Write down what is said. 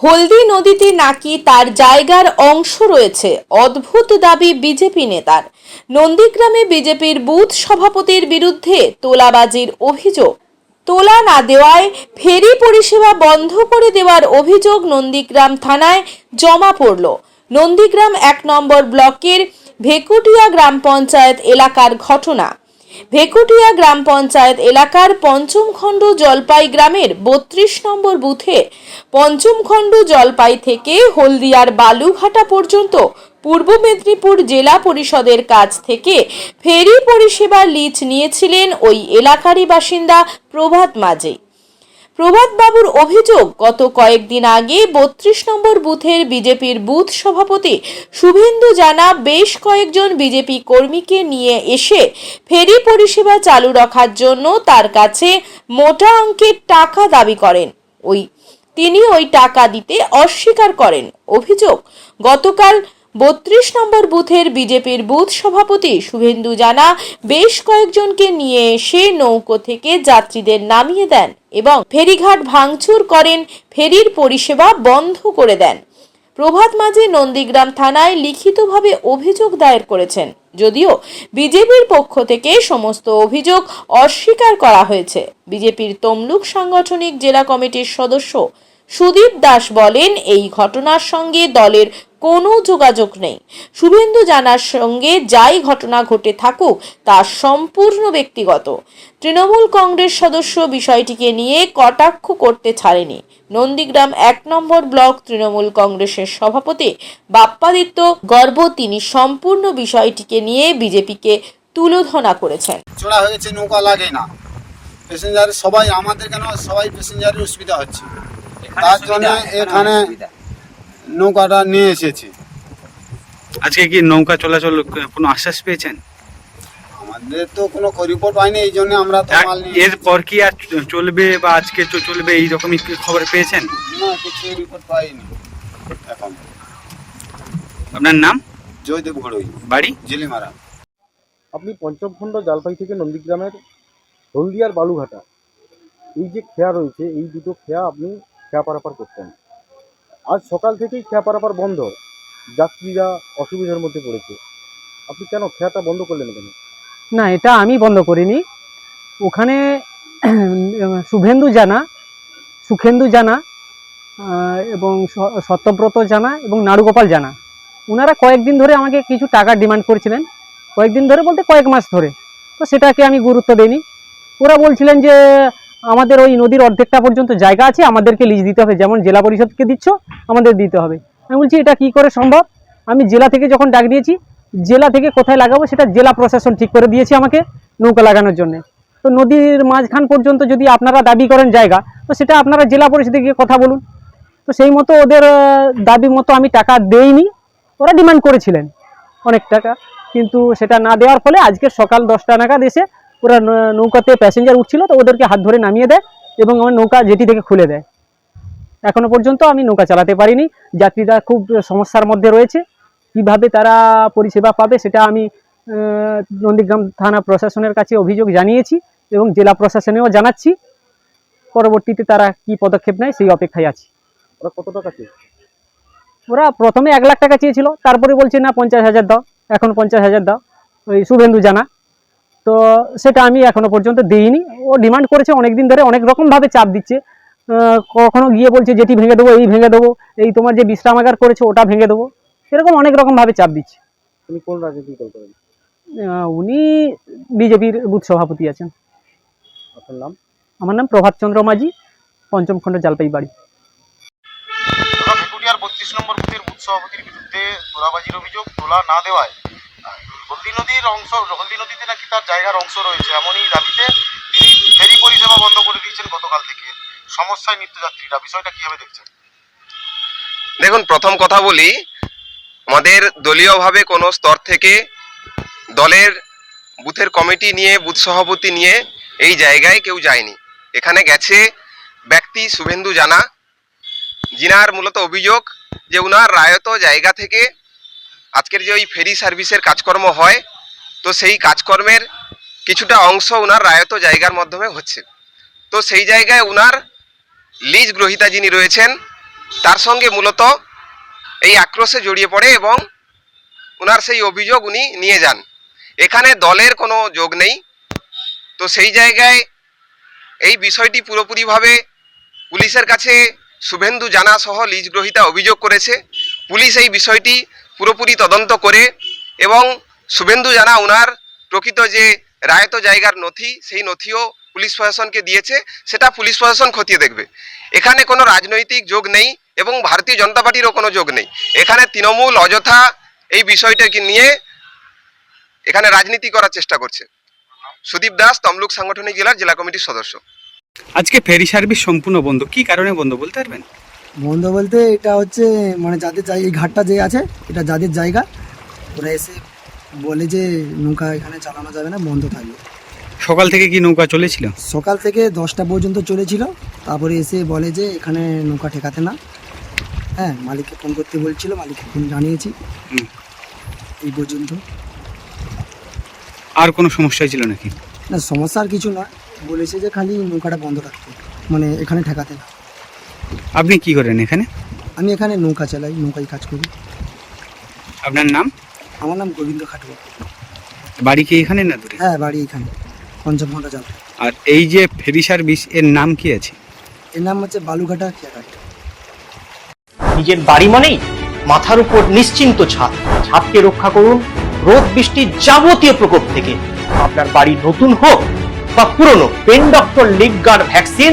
হলদি নদীতে নাকি তার জায়গার অংশ রয়েছে, অদ্ভুত দাবি বিজেপি নেতার। নন্দীগ্রামে বিজেপির বুথ সভাপতির বিরুদ্ধে তোলাবাজির অভিযোগ। তোলা না দেওয়ায় ফেরি পরিষেবা বন্ধ করে দেওয়ার অভিযোগ নন্দীগ্রাম থানায় জমা পড়ল। নন্দীগ্রাম এক নম্বর ব্লকের ভেকুটিয়া গ্রাম পঞ্চায়েত এলাকার ঘটনা। ভেকুটিয়া গ্রাম পঞ্চায়েত এলাকার পঞ্চম খণ্ড জলপাই গ্রামের বত্রিশ নম্বর বুথে পঞ্চম খণ্ড জলপাই থেকে হলদিয়ার বালুঘাটা পর্যন্ত পূর্ব মেদিনীপুর জেলা পরিষদের কাছ থেকে ফেরি পরিষেবা লিজ নিয়েছিলেন ওই এলাকারই বাসিন্দা প্রভাত মাঝি। প্রভাত বাবুর অভিযোগ, গত কয়েকদিন আগে বত্রিশ নম্বর বুথের বিজেপির বুথ সভাপতি শুভেন্দু জানা বেশ কয়েকজন বিজেপি কর্মীকে নিয়ে এসে ফেরি পরিষেবা চালু রাখার জন্য তার কাছে মোটা অঙ্কের টাকা দাবি করেন। ওই তিনি ওই টাকা দিতে অস্বীকার করেন। অভিযোগ, গতকাল বত্রিশ নম্বর বুথের বিজেপির বুথ সভাপতি শুভেন্দু জানা বেশ কয়েকজনকে নিয়ে এসে নৌকো থেকে যাত্রীদের নামিয়ে দেন এবং ফেরিঘাট ভাঙচুর করেন, ফেরির পরিষেবা বন্ধ করে দেন। প্রভাত মাঝি নন্দীগ্রাম থানায় লিখিতভাবে অভিযোগ দায়ের করেছেন। যদিও বিজেপির পক্ষ থেকে সমস্ত অভিযোগ অস্বীকার করা হয়েছে। বিজেপির তমলুক সাংগঠনিক জেলা কমিটির সদস্য সুদীপ দাস বলেন, এই ঘটনার সঙ্গে দলের কোনো যোগাযোগ নেই। শুভেন্দু জানার সঙ্গে যাই ঘটনা ঘটে থাকুক তা সম্পূর্ণ ব্যক্তিগত। তৃণমূল কংগ্রেস সদস্য বিষয়টিকে নিয়ে কটাক্ষ করতে ছাড়েনি। নন্দীগ্রাম এক নম্বর ব্লক তৃণমূল কংগ্রেসের সভাপতি বাপ্পাদিত্য গর্ব তিনি সম্পূর্ণ বিষয়টিকে নিয়ে বিজেপিকে তুলোধনা করেছেন। চড়া হয়েছে নৌকা লাগে না। প্যাসেঞ্জার সবাই আমাদের কেন সবাই প্যাসেঞ্জারের অসুবিধা হচ্ছে। তার জন্য এখানে নৌকাটা নিয়ে এসেছি। আজকে কি নৌকা চলাচল কোনো আশ্বাস পেয়েছেন? আমাদের তো কোনো রিপোর্ট পাইনি এই জন্য আমরা তো মাল নিয়ে এরপর কি আর চলবে বা আজকে চ- চলবে এই রকমই কি খবর পেয়েছেন? না কিছু রিপোর্ট পাইনি এখন। আপনার নাম? জয়দেব ঘড়ই। বাড়ি? জিলিমারা। আপনি পঞ্চম খণ্ড জালপাই থেকে নন্দীগ্রামের হলদিয়ার বালুঘাটা। এই যে খেয়া রয়েছে এই দুটো খেয়া আপনি খেয়া পারাপার করতেন আজ সকাল থেকেই খেয়া পারাপার বন্ধ। যাত্রীরা অসুবিধার মধ্যে পড়েছে। আপনি কেন খেয়াটা বন্ধ করলেন কেন না, এটা আমি বন্ধ করিনি। ওখানে শুভেন্দু জানা, সুখেন্দু জানা এবং সত্যব্রত জানা এবং নাড়ুগোপাল জানা। ওনারা কয়েকদিন ধরে আমাকে কিছু টাকা ডিমান্ড করেছিলেন। কয়েকদিন ধরে বলতে কয়েক মাস ধরে। তো সেটাকে আমি গুরুত্ব দিইনি। ওরা বলছিলেন যে আমাদের ওই নদীর অর্ধেকটা পর্যন্ত জায়গা আছে, আমাদেরকে লিজ দিতে হবে। যেমন জেলা পরিষদকে দিচ্ছ, আমাদের দিতে হবে। আমি বলছি, এটা কি করে সম্ভব? আমি জেলা থেকে যখন ডাক দিয়েছি, জেলা থেকে কোথায় লাগাবো সেটা জেলা প্রশাসন ঠিক করে দিয়েছে আমাকে নৌকা লাগানোর জন্য। তো নদীর মাঝখান পর্যন্ত যদি আপনারা দাবি করেন জায়গা, তো সেটা আপনারা জেলা পরিষদে গিয়ে কথা বলুন। তো সেই মতো ওদের দাবি মতো আমি টাকা দেইনি। ওরা ডিমান্ড করেছিলেন অনেক টাকা, কিন্তু সেটা না দেওয়ার ফলে আজকে সকাল দশটা নাগাদ এসে ওরা নৌকাতে প্যাসেঞ্জার উঠছিল তো ওদেরকে হাত ধরে নামিয়ে দেয় এবং আমার নৌকা জেটি থেকে খুলে দেয়। এখনও পর্যন্ত আমি নৌকা চালাতে পারিনি। যাত্রীরা খুব সমস্যার মধ্যে রয়েছে। কীভাবে তারা পরিষেবা পাবে সেটা আমি নন্দীগ্রাম থানা প্রশাসনের কাছে অভিযোগ জানিয়েছি এবং জেলা প্রশাসনেও জানাচ্ছি। পরবর্তীতে তারা কি পদক্ষেপ নেয় সেই অপেক্ষায় আছি। ওরা কত টাকা ওরা প্রথমে এক লাখ টাকা চেয়েছিল তারপরে বলছে না পঞ্চাশ হাজার দাও। এখন পঞ্চাশ হাজার দাও। ওই শুভেন্দু জানা। তো সেটা আমি এখনও পর্যন্ত দিইনি। ও ডিমান্ড করেছে অনেক দিন ধরে অনেক রকমভাবে চাপ দিচ্ছে। কখনো গিয়ে বলছে যেটি ভেঙে দেবো এই ভেঙে দেবো এই তোমার যে বিশ্রামাগার করেছে ওটা ভেঙে দেবো। এরকম অনেক রকমভাবে চাপ দিচ্ছে। তুমি কোন করেন উনি বিজেপির বুথ সভাপতি আছেন। আপনার নাম? আমার নাম প্রভাত চন্দ্র মাঝি পঞ্চম খণ্ড জালপাই বাড়ি বত্রিশ নম্বর বুথের বুথ সভাপতির বিরুদ্ধে তোলাবাজির অভিযোগ তোলা না দেওয়ায় হলদি নদীর অংশ, হলদি নদীতে নাকি তার জায়গার অংশ রয়েছে। এমনই দাবিতে তিনি ফেরি পরিষেবা বন্ধ করে দিয়েছেন গতকাল থেকে। সমস্যায় নিত্যযাত্রীরা বিষয়টা কীভাবে দেখছেন? দেখুন, প্রথম কথা বলি, আমাদের দলীয়ভাবে কোনো স্তর থেকে দলের বুথের কমিটি নিয়ে, বুথ সভাপতি নিয়ে এই জায়গায় কেউ যায়নি। এখানে গেছে ব্যক্তি শুভেন্দু জানা। জিনার মূলত অভিযোগ যে উনার রায়ত জায়গা থেকে আজকের যে ওই ফেরি সার্ভিসের কাজকর্ম হয়, তো সেই কাজকর্মের কিছুটা অংশ ওনার রায়ত জায়গার মাধ্যমে হচ্ছে। তো সেই জায়গায় ওনার লিজ গ্রহিতা যিনি রয়েছেন, তার সঙ্গে মূলত এই আক্রোশে জড়িয়ে পড়ে এবং ওনার সেই অভিযোগ উনি নিয়ে যান। এখানে দলের কোনো যোগ নেই। তো সেই জায়গায় এই বিষয়টি পুরোপুরিভাবে পুলিশের কাছে শুভেন্দু জানা সহ লিজ গ্রহিতা অভিযোগ করেছে। পুলিশ এই বিষয়টি পুরোপুরি তদন্ত করে এবং শুভেন্দু জানা ওনার প্রকৃত যে রায়ত জায়গার নথি, সেই নথিও পুলিশ প্রশাসনকে দিয়েছে, সেটা পুলিশ প্রশাসন খতিয়ে দেখবে। এখানে কোনো রাজনৈতিক যোগ নেই এবং ভারতীয় জনতা পার্টিরও কোনো যোগ নেই। এখানে তৃণমূল অযথা এই বিষয়টাকে নিয়ে এখানে রাজনীতি করার চেষ্টা করছে। সুদীপ দাস, তমলুক সাংগঠনিক জেলার জেলা কমিটির সদস্য। আজকে ফেরি সার্ভিস সম্পূর্ণ বন্ধ। কি কারণে বন্ধ বলতে পারবেন? বন্ধ বলতে এটা হচ্ছে মানে যাদের এই ঘাটটা যে আছে এটা যাদের জায়গা ওরা এসে বলে যে নৌকা এখানে চালানো যাবে না বন্ধ থাকবে। সকাল থেকে কি নৌকা চলেছিল? সকাল থেকে দশটা পর্যন্ত চলেছিল। তারপরে এসে বলে যে এখানে নৌকা ঠেকাতে না। হ্যাঁ মালিককে ফোন করতে বলছিল মালিককে ফোন জানিয়েছি। হুম। এই পর্যন্ত। আর কোনো সমস্যা ছিল নাকি? না সমস্যা আর কিছু না। বলেছে যে খালি নৌকাটা বন্ধ রাখতে মানে এখানে ঠেকাতে না। আপনি কি করেন এখানে? আমি এখানে নৌকা চালাই নৌকায় কাজ করি। আপনার নাম? আমার নাম গোবিন্দ খাটুয়া। বাড়ি কি এখানে না দূরে? হ্যাঁ বাড়ি এখানে পঞ্চম ঘণ্টা যাবে আর এই যে ফেরি সার্ভিস এর নাম কি আছে? এর নাম হচ্ছে বালুঘাটা খেয়াঘাট। নিজের বাড়ি মানেই মাথার উপর নিশ্চিন্ত ছাদ। ছাদকে রক্ষা করুন রোদ বৃষ্টির যাবতীয় প্রকোপ থেকে। আপনার বাড়ি নতুন হোক বা পুরনো pen doctor leak guard vaccine